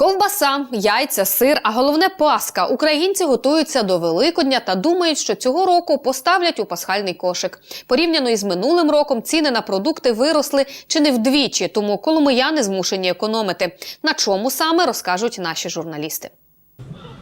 Ковбаса, яйця, сир, а головне паска. Українці готуються до Великодня та думають, що цього року поставлять у пасхальний кошик. Порівняно із минулим роком ціни на продукти виросли чи не вдвічі, тому коломияни змушені економити. На чому саме розкажуть наші журналісти.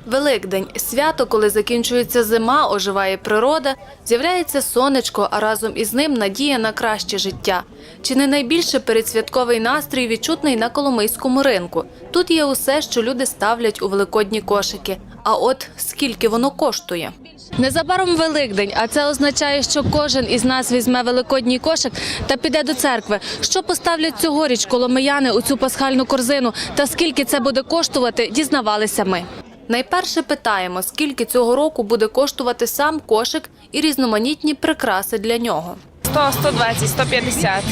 Великдень свято, коли закінчується зима, оживає природа, з'являється сонечко, а разом із ним надія на краще життя. Чи не найбільше передсвятковий настрій відчутний на Коломийському ринку? Тут є усе, що люди ставлять у великодні кошики. А от скільки воно коштує? Незабаром Великдень, а це означає, що кожен із нас візьме великодній кошик та піде до церкви. Що поставлять цьогоріч коломияни у цю пасхальну корзину та скільки це буде коштувати, дізнавалися ми. Найперше питаємо, скільки цього року буде коштувати сам кошик і різноманітні прикраси для нього. 100, 120, 150.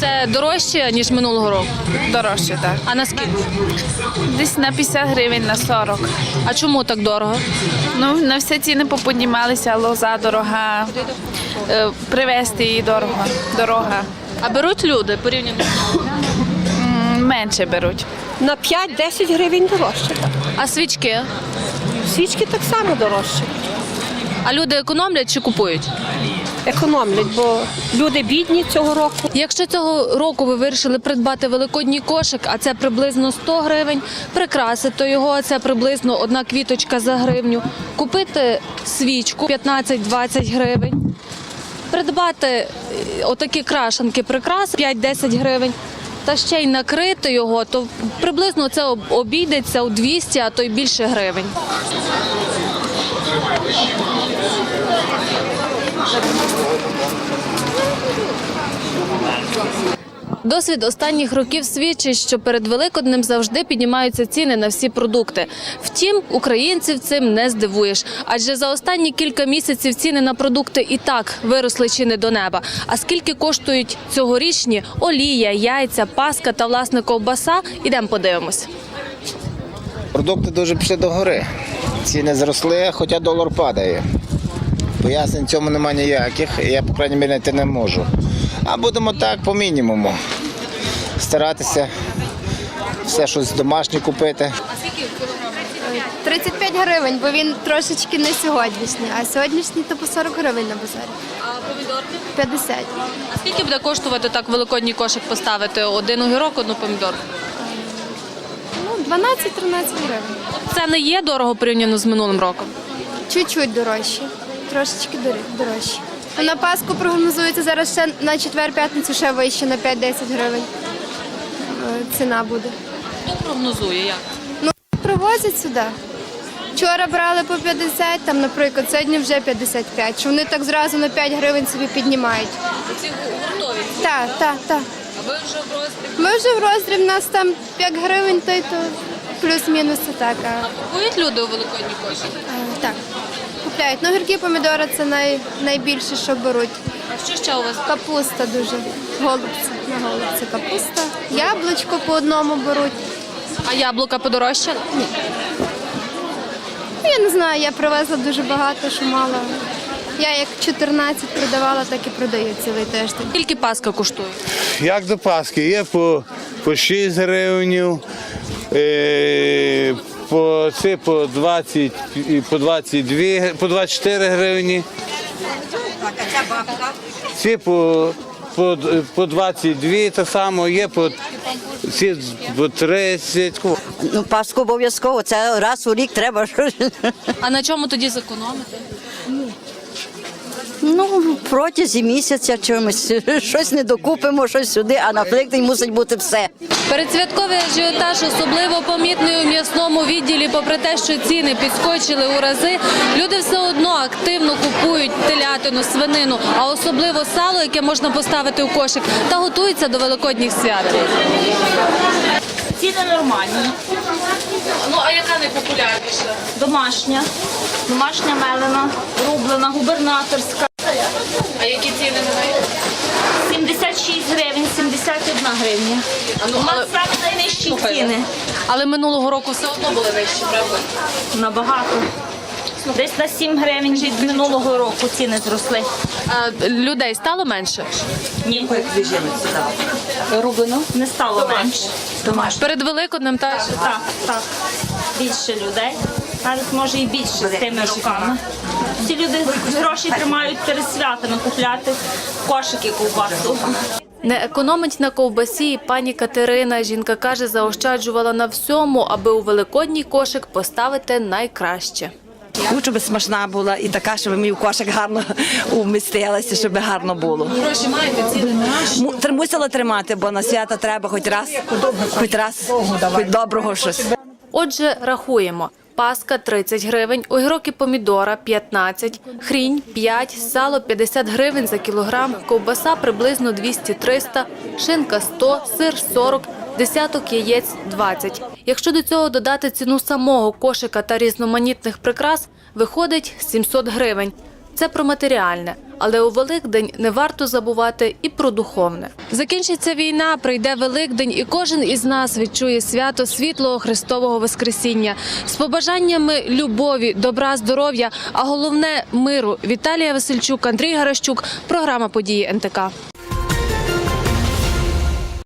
Це дорожче ніж минулого року. Дорожче, так. А наскільки? Десь на 50 гривень, на 40. А чому так дорого? Ну, на всі ціни поподнімалися, лоза дорога, е, привезти її дорого, дорога. А беруть люди порівняно. М, Менше беруть. На 5-10 гривень дорожче. А свічки? Свічки так само дорожче. А люди економлять чи купують? Економлять, бо люди бідні цього року. Якщо цього року ви вирішили придбати великодній кошик, а це приблизно 100 гривень, прикрасити його, а це приблизно одна квіточка за гривню, купити свічку 15-20 гривень, придбати е, отакі крашенки прикрас 5-10 гривень. Та ще й накрити його, то приблизно це обійдеться у 200, а то й більше гривень. Досвід останніх років свідчить, що перед Великоднем завжди піднімаються ціни на всі продукти. Втім, українців цим не здивуєш, адже за останні кілька місяців ціни на продукти і так виросли чи не до неба. А скільки коштують цьогорічні олія, яйця, паска та власне ковбаса? Ідемо подивимось. Продукти дуже пішли до гори. Ціни зросли, хоча долар падає. Пояснень цьому немає ніяких, я, по крайній мірі, не можу. А будемо так по мінімуму. Старатися все щось домашнє купити. 35 гривень, бо він трошечки не сьогоднішній, а сьогоднішній то по 40 гривень на базарі. А помідорки? 50. А скільки буде коштувати так великодній кошик поставити? Один огірок, одну помідорку? Ну, 12-13 гривень. Це не є дорого порівняно з минулим роком. Чуть-чуть дорожчі, трошечки дорожчі. На Пасху прогнозується зараз ще на четвер-п'ятницю ще вище на 5-10 гривень. Е, Ціна буде. Хто прогнозує як? Ну, привозять сюди. Вчора брали по 50, там, наприклад, сьогодні вже 55. Що вони так зразу на 5 гривень собі піднімають. Ці гуртові. Так, так, так. А ви вже в роздріб Ми вже в роздріб, у нас там 5 гривень, то й то плюс-мінус так. А, купують люди у великодні кошик? так, купляють. Ну, гіркі помідори це най, найбільше, що беруть. Що ще у вас? Капуста дуже. Голубці. На голубці капуста. Яблучко по одному беруть. А яблука подорожчали? Ну, Я не знаю, я привезла дуже багато, що мало. Я як 14 продавала, так і продаю цілий тиждень. Скільки паска коштує? Як до Пасхи? Є по, по 6 гривень, е, по, це по 20, і по 22, по 24 гривні. Ці по, по, по 22 так само, є по, ці по 30. Ну, Пасху обов'язково, це раз у рік треба. А на чому тоді зекономити? Ну, протязі місяця чимось щось не докупимо, щось сюди, а на Великдень мусить бути все. Передсвятковий ажіотаж особливо помітний у м'ясному відділі. Попри те, що ціни підскочили у рази, люди все одно активно купують телятину, свинину, а особливо сало, яке можна поставити у кошик, та готуються до великодніх свят. Ціни нормальні. Ну а яка найпопулярніша? Домашня, домашня мелена, рублена, губернаторська. А які ціни на гривня. У нас саме найнижчі ціни. Але минулого року все одно були вищі, правда? Набагато. Десь на 7 гривень від минулого року ціни зросли. А людей стало менше? Ні. Рублено? Не стало менше. Перед Великоднем та Так, так. Більше людей. Навіть може і більше з тими роками. Всі люди гроші тримають перед святами купляти кошики ковбасу. Не економить на ковбасі і пані Катерина. Жінка каже, заощаджувала на всьому, аби у великодній кошик поставити найкраще. Ну, щоб смачна була і така, щоб мій кошик гарно умістилася, щоб гарно було. Гроші маєте ціни Мусила тримати, бо на свята треба хоч раз, хоч раз, хоч доброго щось. Отже, рахуємо. Паска 30 гривень, огірок і помідора 15, хрінь 5, сало 50 гривень за кілограм, ковбаса приблизно 200-300, шинка 100, сир 40, десяток яєць 20. Якщо до цього додати ціну самого кошика та різноманітних прикрас, виходить 700 гривень. Це про матеріальне, але у Великдень не варто забувати і про духовне. Закінчиться війна, прийде Великдень, і кожен із нас відчує свято світлого Христового Воскресіння з побажаннями любові, добра, здоров'я, а головне миру. Віталія Васильчук, Андрій Гаращук. Програма події НТК.